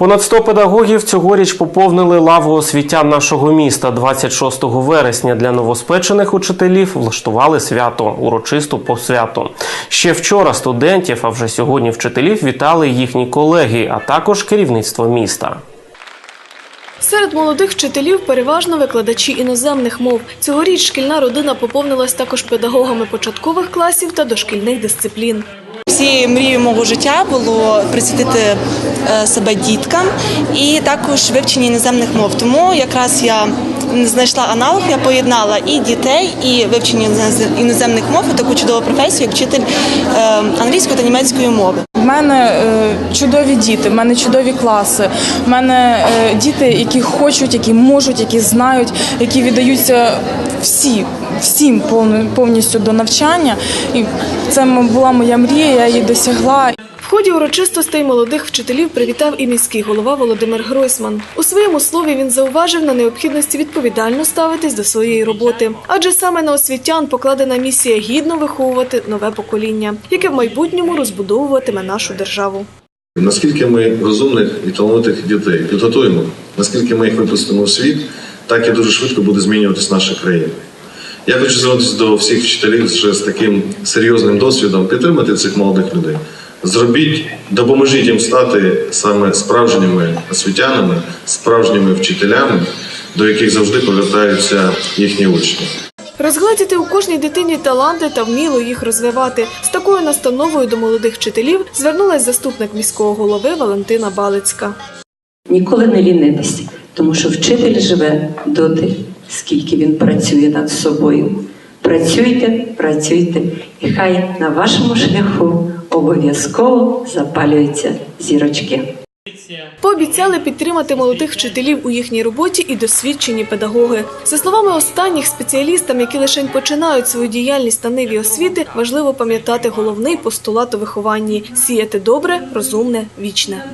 Понад 100 педагогів цьогоріч поповнили лаву освітян нашого міста. 26 вересня для новоспечених учителів влаштували свято, урочисту посвяту. Ще вчора студентів, а вже сьогодні вчителів вітали їхні колеги, а також керівництво міста. Серед молодих вчителів переважно викладачі іноземних мов. Цьогоріч шкільна родина поповнилась також педагогами початкових класів та дошкільних дисциплін. Всією мрією мого життя було присвятити е, себе діткам і також вивчення іноземних мов. Тому якраз я знайшла аналог, я поєднала і дітей, і вивчення інозем- іноземних мов і таку чудову професію, як вчитель е, англійської та німецької мови. В мене е, чудові діти, в мене чудові класи. В мене е, діти, які хочуть, які можуть, які знають, які віддаються всі, всім повністю до навчання. І це була моя мрія, я її досягла. В ході урочистостей молодих вчителів привітав і міський голова Володимир Гройсман. У своєму слові він зауважив на необхідності відповідально ставитись до своєї роботи, адже саме на освітян покладена місія гідно виховувати нове покоління, яке в майбутньому розбудовуватиме нашу державу. Наскільки ми розумних і талановитих дітей підготуємо, наскільки ми їх випустимо в світ, так і дуже швидко буде змінюватись наша країна. Я хочу звернутися до всіх вчителів з таким серйозним досвідом підтримати цих молодих людей. Зробіть, допоможіть їм стати саме справжніми освітянами, справжніми вчителями, до яких завжди повертаються їхні учні. Розгледіти у кожній дитині таланти та вміло їх розвивати. З такою настановою до молодих вчителів звернулась заступник міського голови Валентина Балицька. Ніколи не лінитися, тому що вчитель живе доти, скільки він працює над собою. Працюйте, працюйте, і хай на вашому шляху обов'язково запалюються зірочки. Пообіцяли підтримати молодих вчителів у їхній роботі і досвідчені педагоги. За словами останніх, спеціалістам, які лише починають свою діяльність на ниві освіти, важливо пам'ятати головний постулат у вихованні сіяти добре, розумне, вічне.